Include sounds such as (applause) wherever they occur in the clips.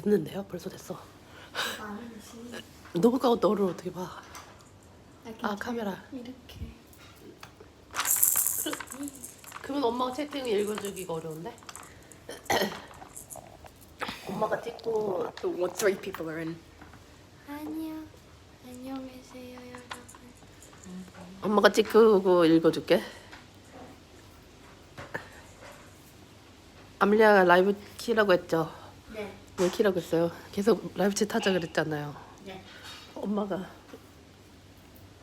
됐는데요? 벌써 됐어. 아니지. 너가 너를 어떻게 봐? 이렇게 아 카메라. 이렇게. 그러면 엄마가 채팅 읽어주기가 어려운데? (clears throat) 엄마가 찍고 The what three people are in. 안녕. 안녕하세요 여러분. 엄마가 찍고 읽어줄게. 아밀리아가 라이브 키라고 했죠. 네. 왜 키라고 했어요? 계속 라이브 챗 하자 그랬잖아요. 네. 엄마가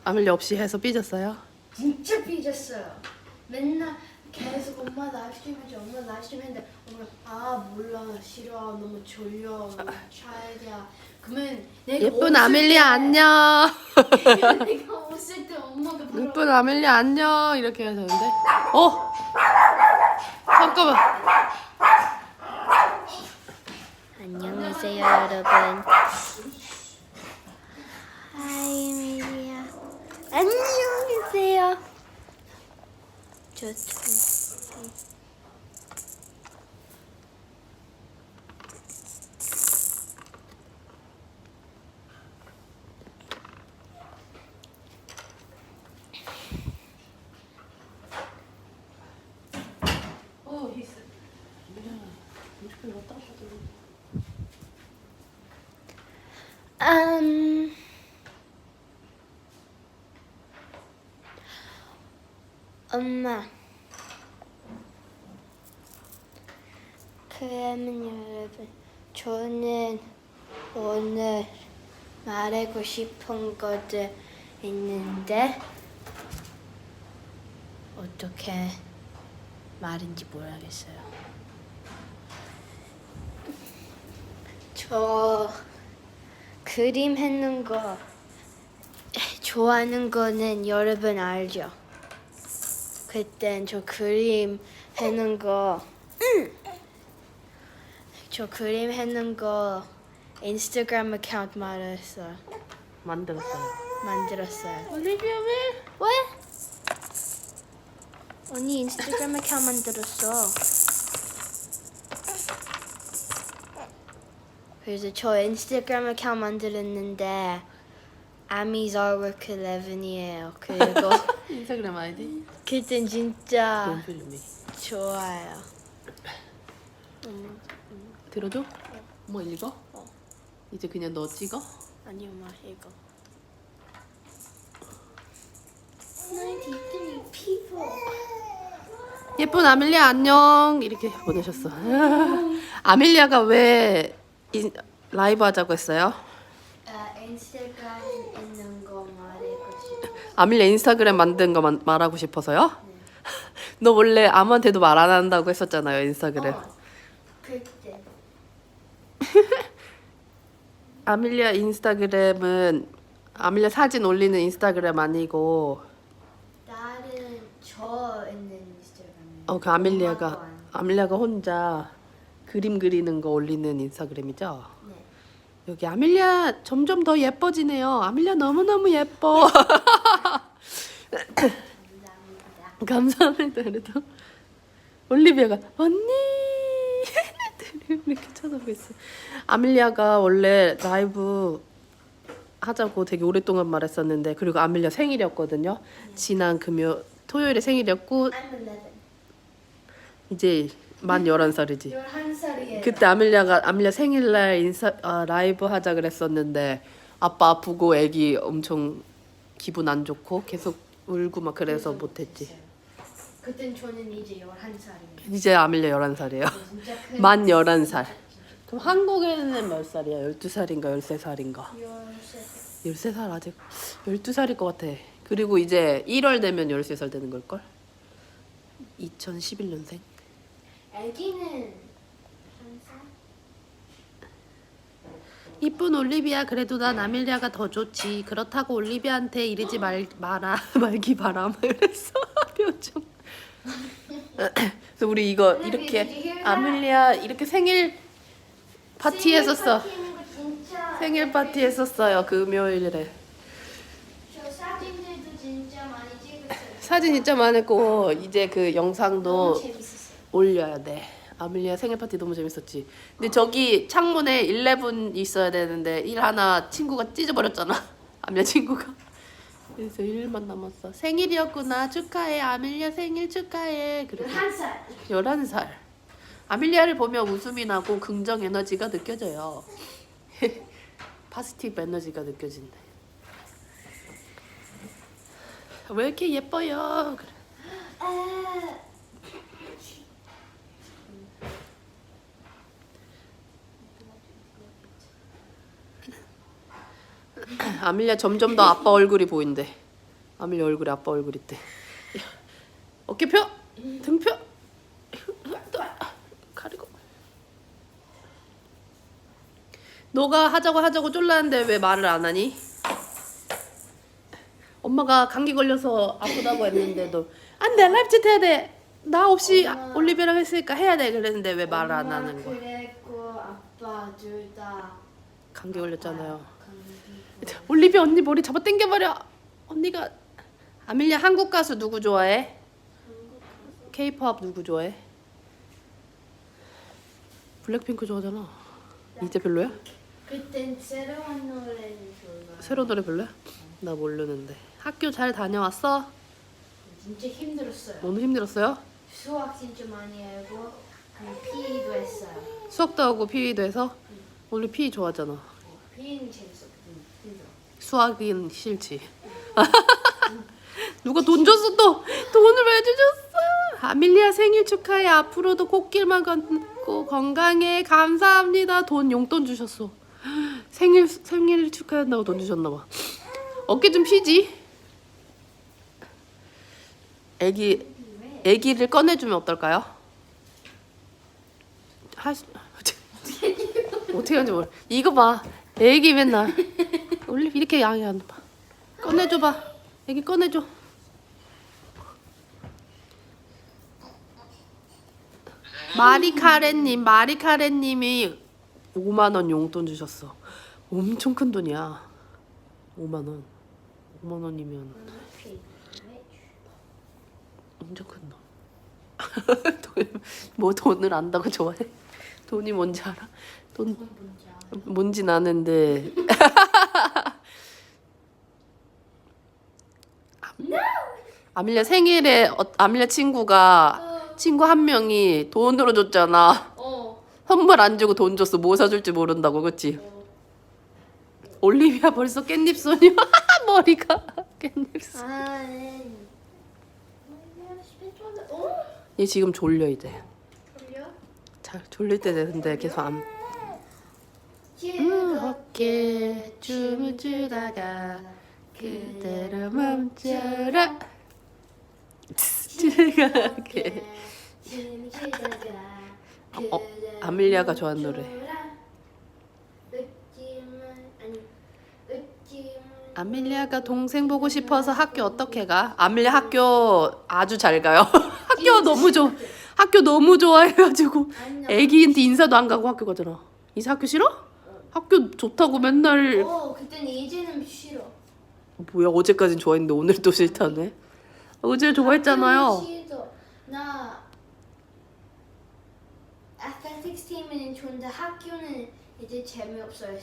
아밀리아 없이 해서 삐졌어요? 진짜 삐졌어요. 맨날 계속 엄마 라이브스트림 하지 엄마 라이브스트림 했는데 엄마 아 몰라 싫어 너무 졸려 자야 돼. 그러면 내가 예쁜 아밀리아 때- 안녕. (laughs) 내가 옷을 때 엄마가 바로 예쁜 아밀리아 안녕 이렇게 해야 되는데. 어? 잠깐만. 안녕하세요 여러분. 하이 미리야. 안녕하세요. 저 좀. 어, 히스. 이렇게 넣었다 음. 엄마. 그러면 여러분, 저는 오늘 말하고 싶은 것들 있는데 어떻게 말인지 모르겠어요. 저 그림 했는 거 좋아하는 거는 여러분 알죠? 그땐 저 그림 했는 거, 저 그림 했는 거 인스타그램 어카운트 만들었어요. 만들었어요. 만들었어요. 올리비아 왜? 왜? 언니 인스타그램 어카운트 만들었어. 그래서 저 인스타그램 어카운트 만들었는데 아미's artwork 11이에요. 그리고 (laughs) 인스타그램 아이디? 그땐 진짜. 좋아요. 들어줘? 뭐 읽어? 이제 그냥 너 찍어? 아니요, 마 이거. 93 people. 예쁜 아밀리아 안녕 이렇게 보내셨어. (laughs) 아밀리아가 왜 인, 라이브 하자고 했어요? 아, 인스타그램 있는 거 말하고 싶어. 아밀리아 인스타그램 만든 거 만- 말하고 싶어서요? (laughs) 너 원래 아무한테도 말 안 한다고 했었잖아요 인스타그램. 어, 그때. (laughs) 아밀리아 인스타그램은 아밀리아 사진 올리는 인스타그램 아니고 다른 저 있는 인스타그램. 어그 아밀리아가 아밀리아가 혼자 그림 그리는 거 올리는 인스타그램이죠. 네. 여기 아밀리아 점점 더 예뻐지네요. 아밀리아 너무 너무 예뻐. 감사합니다. (laughs) 감사합니다. 그래도 올리비아가 언니 이렇게 쳐다보고 있어. 아밀리아가 원래 라이브 하자고 되게 오랫동안 말했었는데 그리고 아밀리아 생일이었거든요. 지난 금요 토요일에 생일이었고 I'm 11. 이제 만 11살이지. 11살이에요. 그때 아밀리아가 아밀리아 생일날 인사 아, 라이브 하자 그랬었는데 아빠 아프고 애기 엄청 기분 안 좋고 계속 울고 막 그래서 못 했지. 그땐 저는 이제 11살이에요. 이제 아밀리아 11살이에요. 진짜 (laughs) 큰 만 11살. 그럼 한국에는 몇 살이야? 12살인가 13살인가? 13. 13살 아직 12살일 것 같아. 그리고 이제 1월 되면 13살 되는 걸걸? 2011년생? 애기는? 이쁜 올리비아 그래도 난 아밀리아가 더 좋지. 그렇다고 올리비아한테 이러지 말, 마라 (laughs) 말기 바람 이랬어. (laughs) 표정. 그래서 우리 이거 이렇게 아밀리아 이렇게 생일 파티 했었어. 파티 있는 거 진짜 생일 파티 했었어요 금요일에. 저 사진들도 진짜 많이 찍었어요. 사진 진짜 많았고 이제 그 영상도. 올려야 돼 아밀리아 생일 파티 너무 재밌었지. 근데 저기 창문에 11 있어야 되는데 1 하나 친구가 찢어버렸잖아. (laughs) 아밀리아 친구가. 그래서 1만 남았어. 생일이었구나. 축하해. 아밀리아 생일 축하해. 그리고 한 살. 11살. 아밀리아를 보면 웃음이 나고 긍정 에너지가 느껴져요. (laughs) 파스티브 에너지가 느껴진대. 왜 이렇게 예뻐요? 그래. 아, 아밀리아 점점 더 아빠 얼굴이 보인대. 아밀리아 얼굴에 아빠 얼굴 있대. 어깨 펴, 등 펴. 또 가리고. 너가 하자고 하자고 쫄라는데 왜 말을 안 하니? 엄마가 감기 걸려서 아프다고 했는데도 안돼 라이브 해야 돼. 나 없이 엄마. 올리비아랑 했으니까 해야 돼 그랬는데 왜 말을 안 하는 거야? 그랬고 아빠 둘 다 감기 걸렸잖아요. 감기. 올리비아 언니 머리 잡아 당겨버려. 언니가 아밀리아 한국 가수 누구 좋아해? K-pop 누구 좋아해? 블랙핑크 좋아하잖아. 이제 별로야? 그땐 새로운 노래를 좋아. 새로운 노래 별로야? 나 모르는데. 학교 잘 다녀왔어? 진짜 힘들었어요. 너무 힘들었어요? 수학 진짜 많이 하고 PE도 했어요. 수학도 하고 PE도 해서 원래 PE 좋아하잖아. PE는. 힘들어. 수학은 싫지. (laughs) 누가 돈 줬어 또 돈을 왜 주셨어? 아밀리아 생일 축하해. 앞으로도 꽃길만 걷고 건강해. 감사합니다. 돈 용돈 주셨어. (gasps) 생일 생일 축하한다고 돈 주셨나 봐. 어깨 좀 피지. 애기 애기를 꺼내주면 어떨까요? 하시 (laughs) 어떻게 하는지 모르. 이거 봐. 애기 맨날 원래 이렇게 양이 안 봐. 꺼내줘봐. 애기 꺼내줘. 마리카레님, 마리카레님이 5만 원 용돈 주셨어. 엄청 큰 돈이야. 5만 원. 5만 원이면 엄청 큰 돈. (laughs) 돈, 뭐 돈을 안다고 좋아해? 돈이 뭔지 알아? 돈 뭔진 아는데 (laughs) 아밀리아 생일에 어, 아밀리아 친구가 친구 한 명이 돈으로 줬잖아. 어. 선물 안 주고 돈 줬어. 뭐 사줄지 모른다고, 그치? 올리비아 벌써 깻잎 소녀. (laughs) 머리가 깻잎 소녀. 아, 네. 어? 얘 지금 졸려 이제. 졸려? 잘 졸릴 때 되는데 계속 안. 즐겁게 춤을 추다가 그대로 멈춰라. 어, 그대로 아밀리아가 좋아하는 노래. 아밀리아가 동생 보고 싶어서 학교 어떻게 가? 아밀리아 학교 아주 잘 가요. (laughs) 학교 너무 좋아. 학교 너무 좋아해가지고 애기한테 인사도 안 가고 학교 가잖아. 이사 학교 싫어? 학교 좋다고 맨날 어 그때는 이제는 싫어. 뭐야 어제까진 좋아했는데 오늘 또 싫다네. 어제 좋아했잖아요. 싫어. 나 athletics 팀은 좋은데 학교는 이제 재미없어요.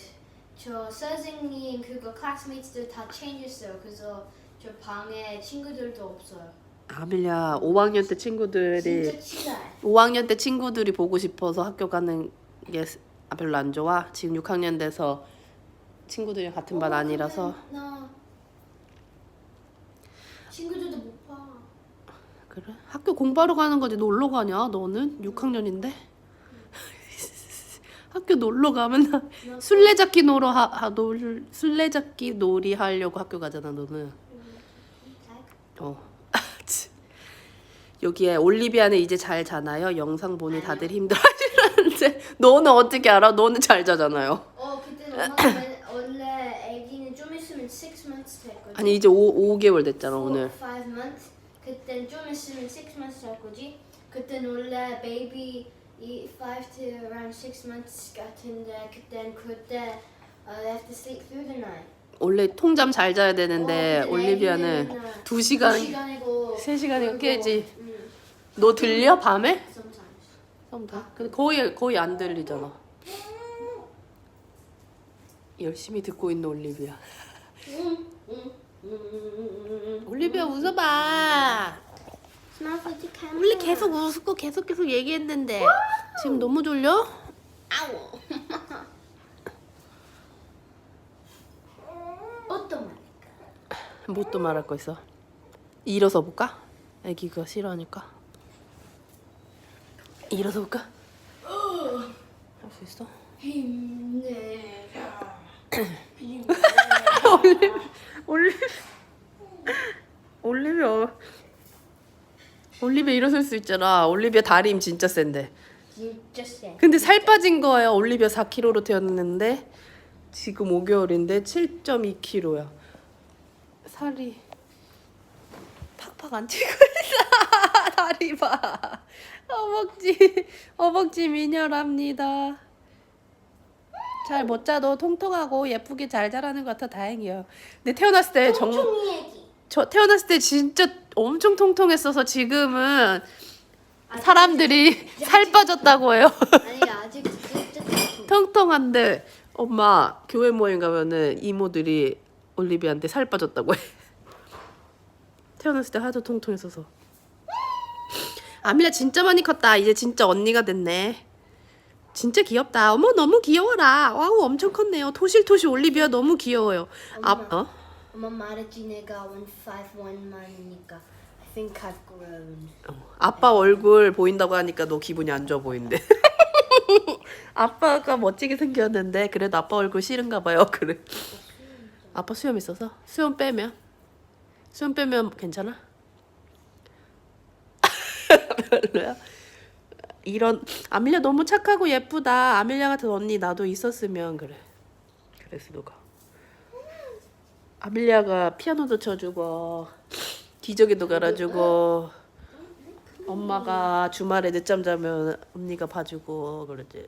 저 선생님 그거 classmates들 다 change했어요. 그래서 저 방에 친구들도 없어요. 아밀리아 5학년 때 친구들이 진짜 친해. 5학년 때 친구들이 보고 싶어서 학교 가는 게 아, 별로 안 좋아. 지금 6학년 돼서 친구들이랑 같은 반 어, 아니라서 나 친구들도 못 봐. 그래? 학교 공부하러 가는 거지 놀러 가냐? 너는 6학년인데? (laughs) 학교 놀러 가면 술래잡기 놀러 하, 하 놀, 술래잡기 놀이 하려고 학교 가잖아 너는. 어. (laughs) 치. 여기에 올리비아는 이제 잘 자나요? 영상 보니 다들 힘들어하시는데 (laughs) 너는 어떻게 알아? 너는 잘 자잖아요. 어 그때 엄마가 맨- 원래 아기는 좀 있으면 6 months 거지. 아니 이제 5, 5개월 됐잖아 오늘. 5 months. 그땐 좀 있으면 6 months 될 거지. 그땐 원래 baby 이 5 to around 6 months 같은데 그땐 그때 uh, they have to sleep through the night. 원래 통잠 잘 자야 되는데 어, 근데 올리비아는 애기는 2시간 2시간이고 3시간이고 깨지. 응. 너 들려 밤에? sometimes. 좀 더. 근데 거의 거의 안 들리잖아. 열심히 듣고 있는 올리비아. 올리비아 웃어봐. 원래 계속 웃고 계속 계속 얘기했는데 지금 너무 졸려? Owl. Automatic. 뭐또 말할 거 있어? 일어서 볼까? 애기 그거 싫어하니까. 일어서 볼까? 할 수 있어? 힘내라. (clears throat) 올리 올리비아 올리비아 일어설 수 있잖아. 올리비아 다리 힘 진짜 센데. Just said. 근데 살 빠진 거예요. 올리비아 4kg로 태어났는데 지금 5개월인데 7.2kg야. 살이 팍팍 안 찌고 있어. (laughs) 다리 봐. 허벅지 허벅지 미녀랍니다. 잘 못 자도 통통하고 예쁘게 잘 자라는 것 같아 다행이에요. 근데 태어났을 때 정말 총. 저 태어났을 때 진짜 엄청 통통했어서 지금은 사람들이 (laughs) 살 빠졌다고 해요. 아니 아직 진짜 통. 통통한데 엄마 교회 모임 가면은 이모들이 올리비아한테 살 빠졌다고 해. 태어났을 때 하도 통통했어서. 아밀라 진짜 많이 컸다. 이제 진짜 언니가 됐네. 진짜 귀엽다. 어머 너무 귀여워라. 와우 엄청 컸네요. 토실토실 올리비아 너무 귀여워요. 아 어? 엄마 말했지 내가 151만이니까 I think I've grown. 아빠 얼굴 보인다고 하니까 너 기분이 안 좋아 보이는데. (laughs) 아빠가 멋지게 생겼는데 그래도 아빠 얼굴 싫은가 봐요. (laughs) 그래. 아빠 수염 있어서 수염 빼면 수염 빼면 괜찮아? (laughs) 별로야. 이런 아밀리아 너무 착하고 예쁘다. 아밀리아 같은 언니 나도 있었으면 그래. 그래서 누가 아밀리아가 피아노도 쳐주고 기저귀도 갈아주고 엄마가 주말에 늦잠 자면 언니가 봐주고 그러지.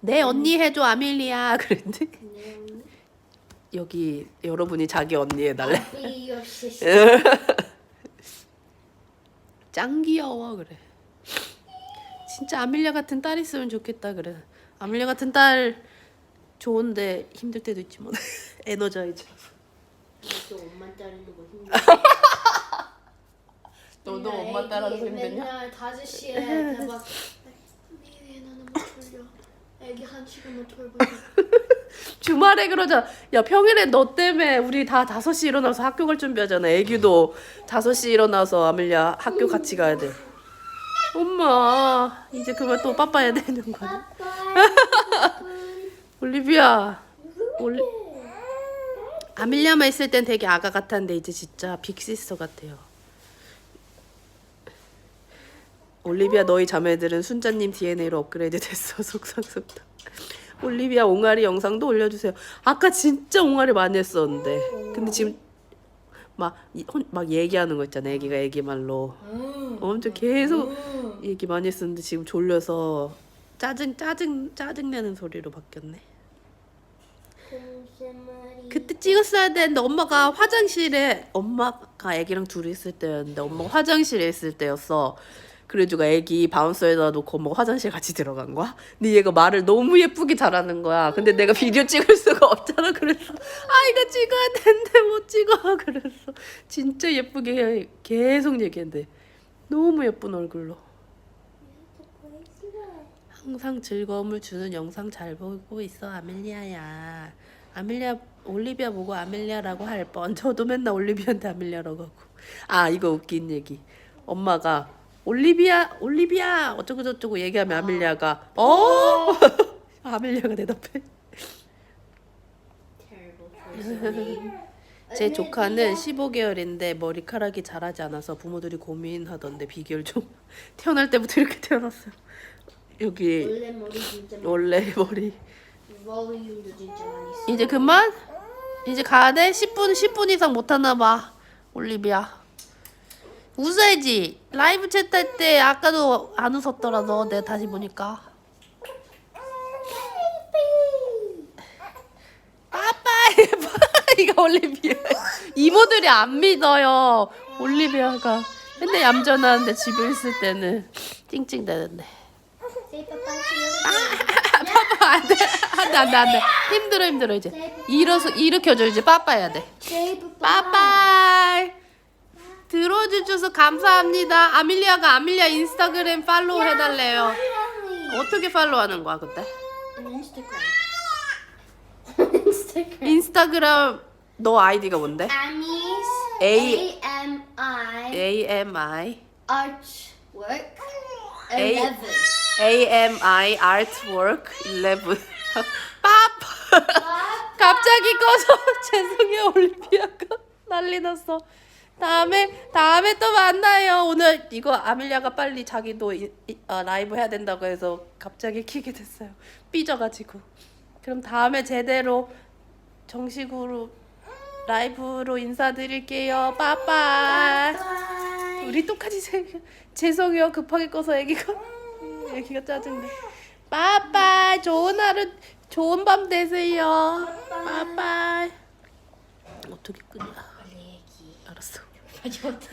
내 언니 해줘 아밀리아 (laughs) 그랬는데 여기 여러분이 자기 언니 해달래. (laughs) 짱 귀여워 그래. 진짜 아밀리아 같은 딸 있으면 좋겠다 그래. 아밀리아 같은 딸 좋은데 힘들 때도 있지 뭐. (laughs) 에너자이즈. 또 엄마 따르는 거 힘들어. (laughs) 너도 엄마 따라서 힘드냐? 맨날 5시에 대박. (laughs) 애기 한 시간만 털고 (laughs) 주말에 그러자. 야 평일에 너 때문에 우리 다 5시 일어나서 학교 갈 준비하잖아. 애기도 5시 일어나서 아밀리아 학교 같이 가야 돼. 엄마 이제 그만 또 빠빠야 되는 거야. 올리비아 올리 아밀리아만 있을 땐 되게 아가 같았는데 이제 진짜 빅시스터 같아요. 올리비아 너희 자매들은 순자님 DNA로 업그레이드 됐어 (laughs) 속상속다. 올리비아 옹알이 영상도 올려주세요. 아까 진짜 옹알이 많이 했었는데 근데 지금 막, 막 얘기하는 거 있잖아. 애기가 애기 말로 엄청 계속 얘기 많이 했었는데 지금 졸려서 짜증 짜증 짜증 내는 소리로 바뀌었네. 그때 찍었어야 되는데 엄마가 화장실에 엄마가 애기랑 둘이 있을 때였는데 엄마가 화장실에 있을 때였어. 그래가지고 애기 바운서에다 놓고 엄마가 화장실 같이 들어간 거야. 근데 얘가 말을 너무 예쁘게 잘하는 거야. 근데 내가 비디오 찍을 수가 없잖아. 그래서 아 이거 찍어야 되는데 못 찍어. (laughs) 그래서 진짜 예쁘게 계속 얘기했는데 너무 예쁜 얼굴로. 항상 즐거움을 주는 영상 잘 보고 있어 아멜리아야. 아멜리아 올리비아 보고 아멜리아라고 할 뻔. 저도 맨날 올리비아한테 아멜리아라고 하고. 아 이거 웃긴 얘기. 엄마가 올리비아 올리비아 어쩌고 저쩌고 얘기하면 아멜리아가 어 (laughs) 아멜리아가 대답해. Terrible (laughs) choice of name. 제 조카는 15개월인데 머리카락이 자라지 않아서 부모들이 고민하던데 비결 좀 (laughs) 태어날 때부터 이렇게 태어났어요. 여기 원래 머리 진짜 많이 원래 머리 볼륨도 진짜 많이 써. 이제 그만? 이제 가야 돼? 10분 10분 이상 못 하나 봐. 올리비아. 웃어야지. 라이브 챗할때 아까도 안 웃었더라 너 내가 다시 보니까. 빠빠이 (laughs) 이거 올리비아. 이모들이 안 믿어요. 올리비아가 맨날 얌전한데 집에 있을 때는 찡찡대는데. 빠빠 안돼 안돼 안돼 안돼 힘들어 힘들어 이제 일어서 일으켜줘 이제 빠빠 해야 돼. 빠빠이 들어주셔서 감사합니다. 아밀리아가 아밀리아 인스타그램 팔로우 해달래요. 어떻게 팔로우하는 거야 그때? Instagram. 인스타그램 너 아이디가 뭔데? Amis. A- A-M-I. A M I Artwork. A- 11. A M I Artwork 11 빠빠 (laughs) 갑자기 꺼서 (laughs) 죄송해요 올리비아가 난리 났어 다음에 다음에 또 만나요. 오늘 이거 아밀리아가 빨리 자기도 이, 이- 어, 라이브 해야 된다고 해서 갑자기 키게 됐어요. 삐져가지고. 그럼 다음에 제대로 정식으로 라이브로 인사드릴게요. 빠빠 Bye. 우리 똑같이 세, 죄송해요. 급하게 꺼서 애기가 애기가 짜증내 빠빠이. 좋은 하루 좋은 밤 되세요. 빠빠이. 어떻게 끄냐 他就要走